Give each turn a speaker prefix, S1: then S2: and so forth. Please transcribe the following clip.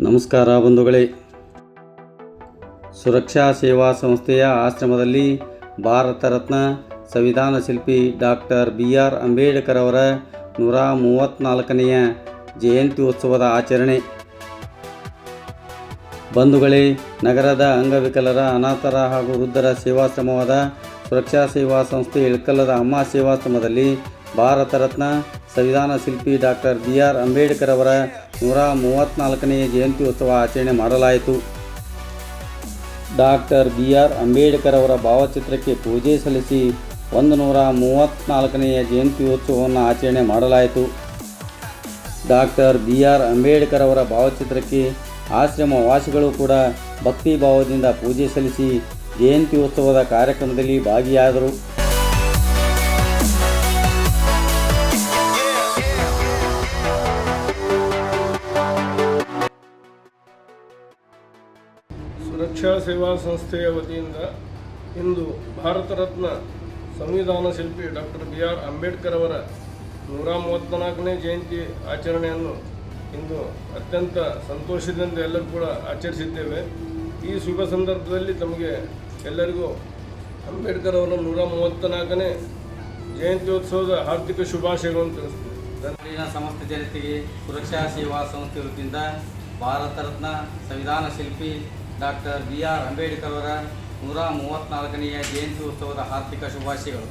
S1: ನಮಸ್ಕಾರ ಬಂಧುಗಳೇ. ಸುರಕ್ಷಾ ಸೇವಾ ಸಂಸ್ಥೆಯ ಆಶ್ರಮದಲ್ಲಿ ಭಾರತ ರತ್ನ ಸಂವಿಧಾನ ಶಿಲ್ಪಿ ಡಾಕ್ಟರ್ ಬಿ ಆರ್ ಅಂಬೇಡ್ಕರ್ ಅವರ ನೂರ ಮೂವತ್ತ್ನಾಲ್ಕನೆಯ ಜಯಂತಿ ಉತ್ಸವದ ಆಚರಣೆ. ಬಂಧುಗಳೇ, ನಗರದ ಅಂಗವಿಕಲರ, ಅನಾಥರ ಹಾಗೂ ವೃದ್ಧರ ಸೇವಾಶ್ರಮವಾದ ಸುರಕ್ಷಾ ಸೇವಾ ಸಂಸ್ಥೆ ಇಳಕಲ್ಲದ ಅಮ್ಮ ಸೇವಾಶ್ರಮದಲ್ಲಿ ಭಾರತ ರತ್ನ ಸಂವಿಧಾನ ಶಿಲ್ಪಿ ಡಾಕ್ಟರ್ ಬಿ ಆರ್ ಅಂಬೇಡ್ಕರ್ ಅವರ ನೂರ ಮೂವತ್ತ್ನಾಲ್ಕನೆಯ ಜಯಂತಿ ಉತ್ಸವ ಆಚರಣೆ ಮಾಡಲಾಯಿತು. ಡಾಕ್ಟರ್ ಬಿ ಆರ್ ಅಂಬೇಡ್ಕರ್ ಅವರ ಭಾವಚಿತ್ರಕ್ಕೆ ಪೂಜೆ ಸಲ್ಲಿಸಿ ಒಂದು ನೂರ ಮೂವತ್ತ್ನಾಲ್ಕನೆಯ ಜಯಂತಿ ಉತ್ಸವವನ್ನು ಆಚರಣೆ ಮಾಡಲಾಯಿತು. ಡಾಕ್ಟರ್ ಬಿ ಆರ್ ಅಂಬೇಡ್ಕರ್ ಅವರ ಭಾವಚಿತ್ರಕ್ಕೆ ಆಶ್ರಮ ವಾಸಿಗಳು ಕೂಡ ಭಕ್ತಿ ಭಾವದಿಂದ ಪೂಜೆ ಸಲ್ಲಿಸಿ ಜಯಂತಿ ಉತ್ಸವದ ಕಾರ್ಯಕ್ರಮದಲ್ಲಿ ಭಾಗಿಯಾದರು.
S2: ಸುರಕ್ಷಾ ಸೇವಾ ಸಂಸ್ಥೆಯ ವತಿಯಿಂದ ಇಂದು ಭಾರತ ರತ್ನ ಸಂವಿಧಾನ ಶಿಲ್ಪಿ ಡಾಕ್ಟರ್ ಬಿ ಆರ್ ಅಂಬೇಡ್ಕರ್ ಅವರ ನೂರ ಮೂವತ್ತ್ನಾಲ್ಕನೇ ಜಯಂತಿ ಆಚರಣೆಯನ್ನು ಇಂದು ಅತ್ಯಂತ ಸಂತೋಷದಿಂದ ಎಲ್ಲರೂ ಕೂಡ ಆಚರಿಸಿದ್ದೇವೆ ಈ ಶುಭ ಸಂದರ್ಭದಲ್ಲಿ ತಮಗೆ ಎಲ್ಲರಿಗೂ ಅಂಬೇಡ್ಕರ್ ಅವರ ನೂರ ಮೂವತ್ತ್ನಾಲ್ಕನೇ ಜಯಂತ್ಯೋತ್ಸವದ ಹಾರ್ದಿಕ ಶುಭಾಶಯಗಳನ್ನು ತಿಳಿಸ್ತೀವಿ.
S1: ಇಲ್ಲಿನ ಸಮಸ್ತ ಜನತೆಗೆ ಸುರಕ್ಷಾ ಸೇವಾ ಸಂಸ್ಥೆ ವತಿಯಿಂದ ಭಾರತ ರತ್ನ ಸಂವಿಧಾನ ಶಿಲ್ಪಿ ಡಾಕ್ಟರ್ ಬಿ ಆರ್ ಅಂಬೇಡ್ಕರ್ ಅವರ ನೂರ ಮೂವತ್ತ್ನಾಲ್ಕನೆಯ ಜಯಂತಿ ಉತ್ಸವದ ಹಾರ್ದಿಕ ಶುಭಾಶಯಗಳು.